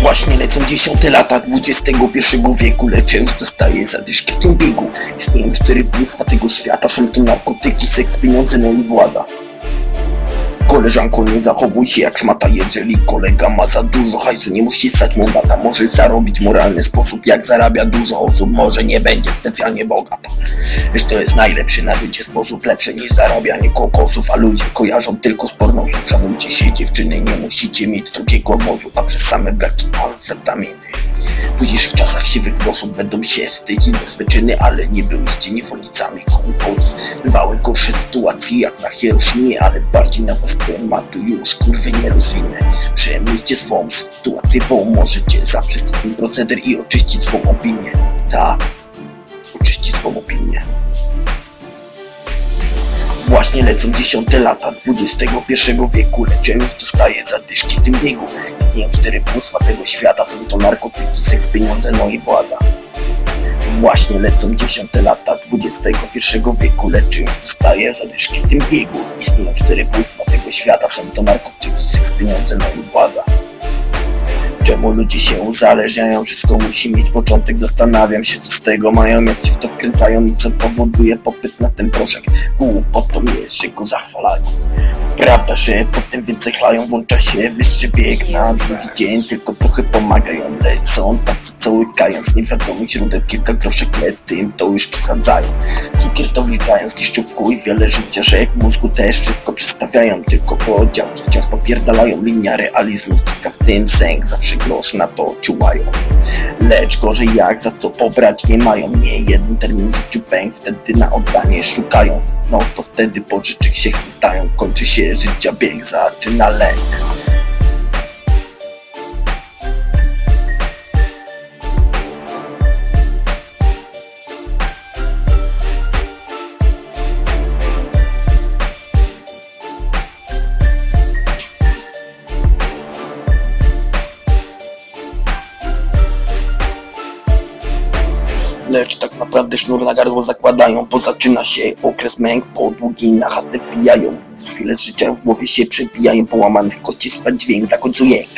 Właśnie lecą dziesiąte lata XXI wieku, lecz już dostaję zadyszki w tym biegu. Istnieją cztery bóstwa tego świata, są to narkotyki, seks, pieniądze, no i władza. Koleżanko, nie zachowuj się jak szmata, jeżeli kolega ma za dużo hajsu, nie musi stać mu lata, może zarobić moralny sposób, jak zarabia dużo osób, może nie będzie specjalnie bogata. Lecz to jest najlepszy na życie sposób, lepszy niż zarabianie kokosów, a ludzie kojarzą tylko z pornosów. Szanujcie się dziewczyny, nie musicie mieć drugiego wozu, a przez same braki amfetaminy. W późniejszych czasach siwych włosów będą się wstydzić bez wyczyny, ale nie byłyście niewolnicami konkursów. Gorsze sytuacje jak na Hiroshimie, ale bardziej na was tematu już kurwy nie rozwinę. Przemyślcie swą sytuację, bo możecie zaprzeć ten proceder i oczyścić swą opinię. Tak, oczyścić swą opinię. Właśnie lecą dziesiąte lata XXI wieku, lecz już dostaję zadyszki tym biegu. Istnieją cztery bóstwa tego świata, są to narkotyki, seks, pieniądze, no i władza. Właśnie lecą dziesiąte lata XXI wieku, lecz już dostaję zadyszki w tym biegu. Istnieją cztery bóstwa tego świata, są to narkotyki, seks, pieniądze, no i władza. Czemu ludzie się uzależniają? Wszystko musi mieć początek. Zastanawiam się, co z tego mają, jak się w to wkręcają co powoduje popyt na ten proszek. Głupotą jest, go zachwalają. Prawda, że potem więcej chlają, włącza się wyższy bieg na drugi dzień, tylko trochę pomagają, lecz są tacy, co łykają z niewiadomych źródeł kilka groszek, lecz tym to już przesadzają. Cukier to wliczają z liszczówką i wiele życia, w mózgu też wszystko przestawiają, tylko podziałki wciąż popierdalają. Linia realizmu w tym sęk, zawsze grosz na to ciułają. Lecz gorzej jak za to pobrać nie mają, nie jeden termin w życiu pęk, wtedy na oddanie szukają. No to wtedy pożyczek się chwytają, kończy się życia bieg, zaczyna lęk. Lecz tak naprawdę sznur na gardło zakładają, bo zaczyna się okres męk, po długi na chatę wbijają. Co chwilę z życia w głowie się przebijają, połamanych kości słychać dźwięk, na końcu jęk.